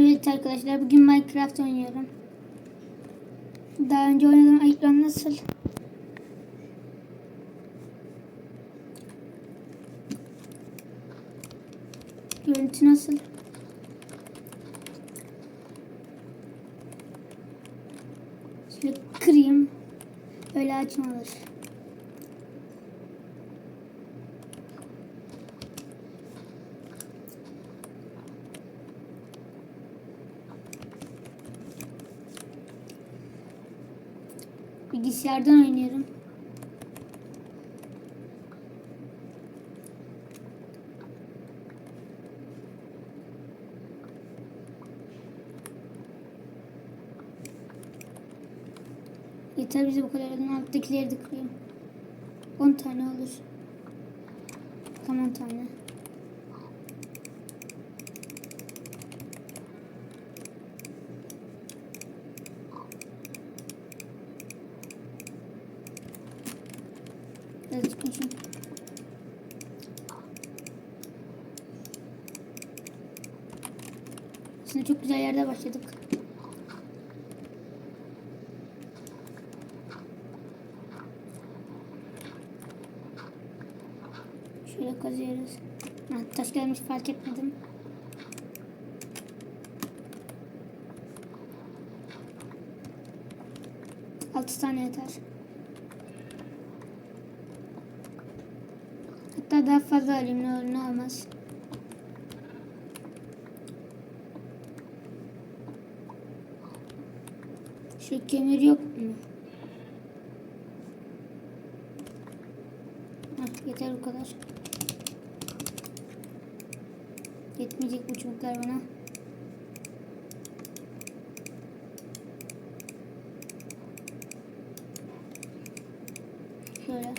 Evet arkadaşlar bugün Minecraft oynuyorum. Daha önce oynadığım ekran nasıl? Görüntü nasıl? Şöyle kırayım. Öyle açmalar. Bilgisayardan oynuyorum. Yeter bize bu kadar. Ben alttakileri de kırayım. 10 tane olur. Tam 10 tane. Çıkmışım. Şimdi çok güzel yerde başladık. Şöyle kazıyoruz. Ha, taş gelmiş fark etmedim. Altı tane yeter. Hatta daha fazla alayım ne olur ne olmaz. Şu kömür yok mu? Heh, yeter bu kadar. Yetmeyecek bu çubuklar bana. Şöyle.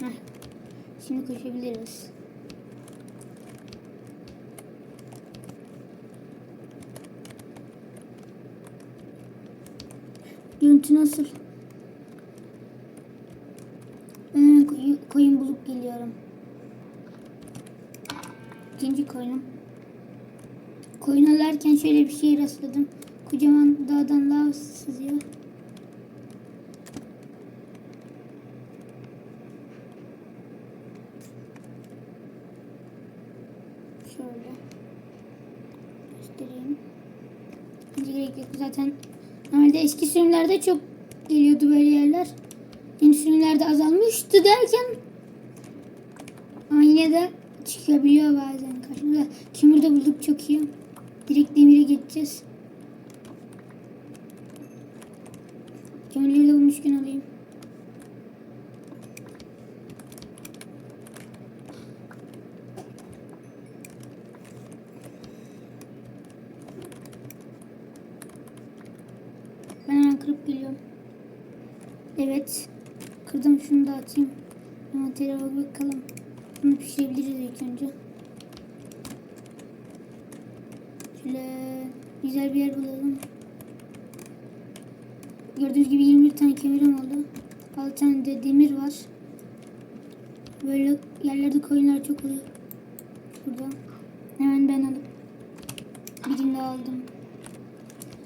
Heh. Şimdi koşabiliriz. Görüntü nasıl? Koyun, koyun bulup geliyorum. İkinci koyunum. Koyun alarken şöyle bir şey rastladım. Kocaman dağdan lav sızıyor. Şöyle. Göstereyim. Hiç gerek yok. Zaten normalde eski sürümlerde çok geliyordu böyle yerler. Yeni sürümlerde azalmıştı derken ama yine de çıkabiliyor bazen karşımıza. Kömür de bulduk çok iyi. Direkt demire geçeceğiz. Kömürleri de bulmuşken alayım. Ben hemen kırıp geliyorum. Evet. Kırdım şunu da atayım. Envantere bak bakalım. Bunu pişirebiliriz ilk önce. Şöyle güzel bir yer bulalım. Gördüğünüz gibi 21 tane kömürüm oldu. 6 tane de demir var. Böyle yerlerde koyunlar çok oluyor. Burada. Hemen ben alıp birini aldım.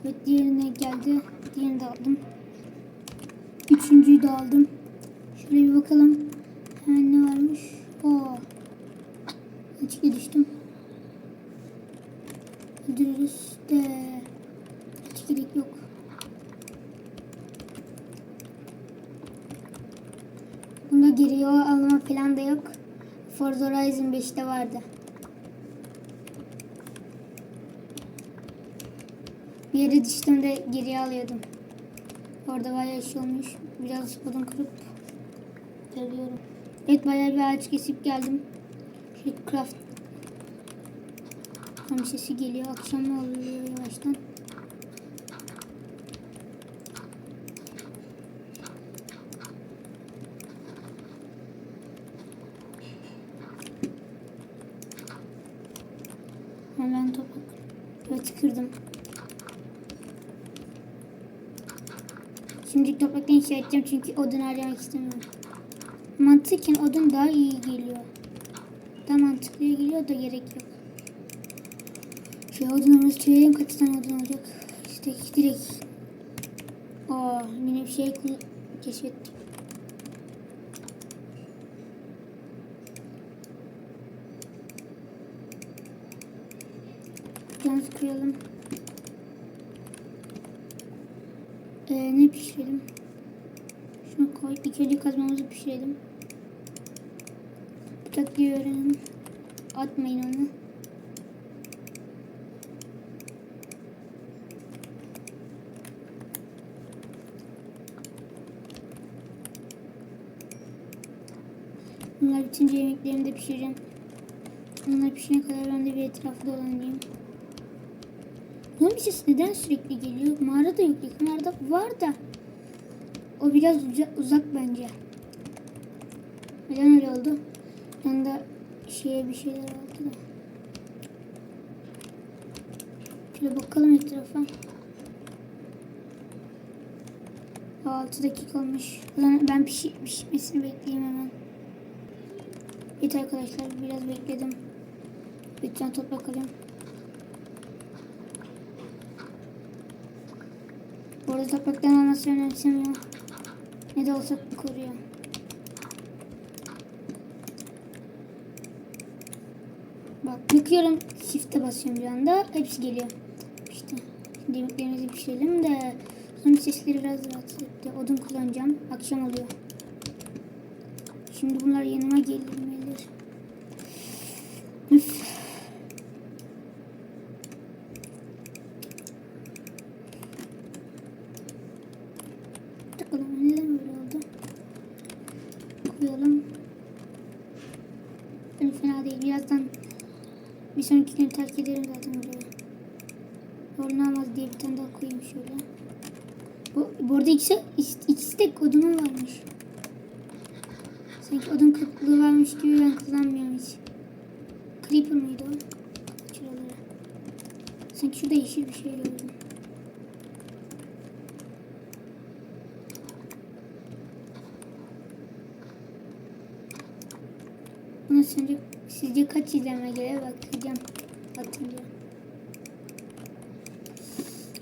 Evet diğerine geldi. Diğerini de aldım. Üçüncüyü de aldım. Şöyle bir bakalım. Hemen ne varmış? Oo. Açıkta düştüm. Öldürürüz de. Hiç gerek yok. Bunda geri yol alma falan da yok. Forza Horizon 5'te vardı. Bir yere düştüğümde geriye alıyordum. Orada bayağı iş olmuş. Biraz odun kırıp geliyorum. Evet bayağı bir ağaç kesip geldim. Şu craft tam geliyor. Akşam oluyor yavaştan. Hemen topak. Evet kırdım. Şimdi toprakla inşa edeceğim çünkü odun harcamak istemiyorum. Mantıken odun daha iyi geliyor. Daha mantıklı geliyor da gerek yok. Şey odunlarımızı tüyelim kaç tane odun olacak. İşte direkt. Aa yine bir şey keşfettim. Yalnız koyalım. Ee, ne pişirelim? Şunu koy. İlk önce kazmamızı pişirelim. Diye öğrenelim. Atmayın onu. Bunlar bitince yemeklerimi de pişireceğim. Bunlar pişene kadar ben de bir etrafı dolanayım. Bunun bir ses neden sürekli geliyor? Mağarada yok. Yakınlarda var da. O biraz uca- uzak bence. Neden öyle oldu? Yanında şeye bir şeyler oldu da. Şöyle bakalım etrafa. 6 dakika olmuş. Ulan ben pişi, pişmesini bekleyeyim hemen. Evet arkadaşlar biraz bekledim. Lütfen toprak alayım. Bu arada topraktan alması önemsemiyor. Ne de olsa koruyor. Bak yıkıyorum. Shift'e basıyorum bir anda. Hepsi geliyor. İşte. Yemeklerimizi pişirelim de. Son sesleri biraz rahatsız etti. Odun kullanacağım. Akşam oluyor. Şimdi bunlar yanıma gelir gelir. Üf. Bakalım neden böyle oldu? Koyalım. Hani fena değil. Birazdan bir sonraki günü terk ederim zaten oraya. Olmaz diye bir tane daha koyayım şöyle. Bu, bu arada ikisi, ikisi de odunum varmış. Sanki odun kıtlığı varmış gibi ben kullanmıyorum hiç. Creeper mıydı o? Şuralara. Sanki şurada yeşil bir şey gördüm. Buna sence sizce kaç izlenme gelir bakacağım. Atınca.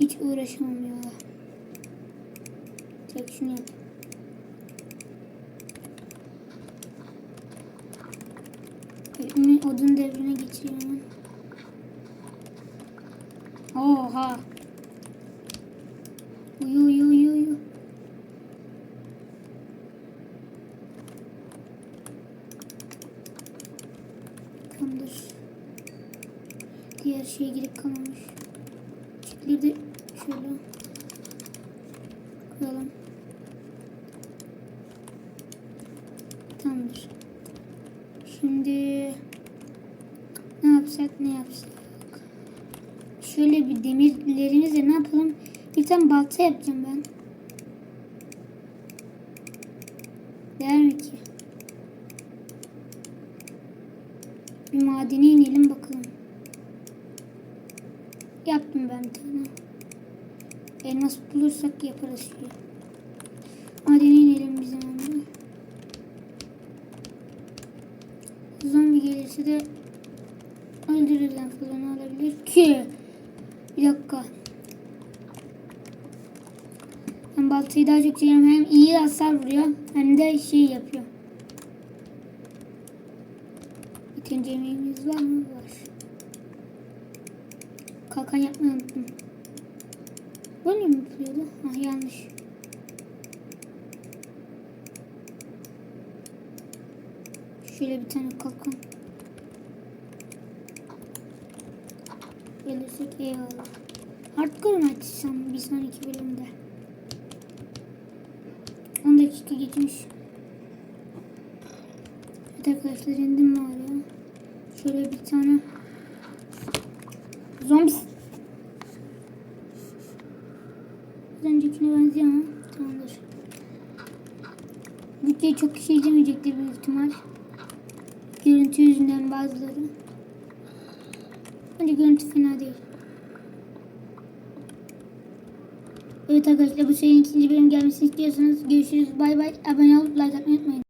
Hiç uğraşamam ya. Tek şunu yap. Ünlü odun devrine geçiyorum. Oha. Şeye girip kalmamış. Çiftleri de şöyle koyalım. Tamamdır. Şimdi ne yapsak ne yapsak. Şöyle bir demirlerimizle ne yapalım? Bir tane balta yapacağım ben. Değer mi ki? Bir madene inelim bakalım. Ben bir tane. Elmas bulursak yaparız şöyle. Madene inelim bizim önce. Zombi gelirse de fazla ne olabilir ki? Bir dakika. Ben baltayı daha çok seviyorum. Hem iyi hasar vuruyor hem de şey yapıyor. İkinci yemeğimiz var mı? Var. Kalkan yapmayı unuttum. Böyle mi yapılıyordu? Ah yanlış. Şöyle bir tane kalkan. Gelirsek eyvallah. Hardcore mu açsam bir sonraki bölümde? 10 dakika geçmiş. Evet arkadaşlar indim mi oraya? Şöyle bir tane zombi tamamdır. Videoyu çok kişi izlemeyecektir büyük ihtimal. Görüntü yüzünden bazıları. Bence görüntü fena değil. Evet arkadaşlar bu serinin ikinci bölüm gelmesini istiyorsanız görüşürüz. Bay bay. Abone olup like atmayı unutmayın.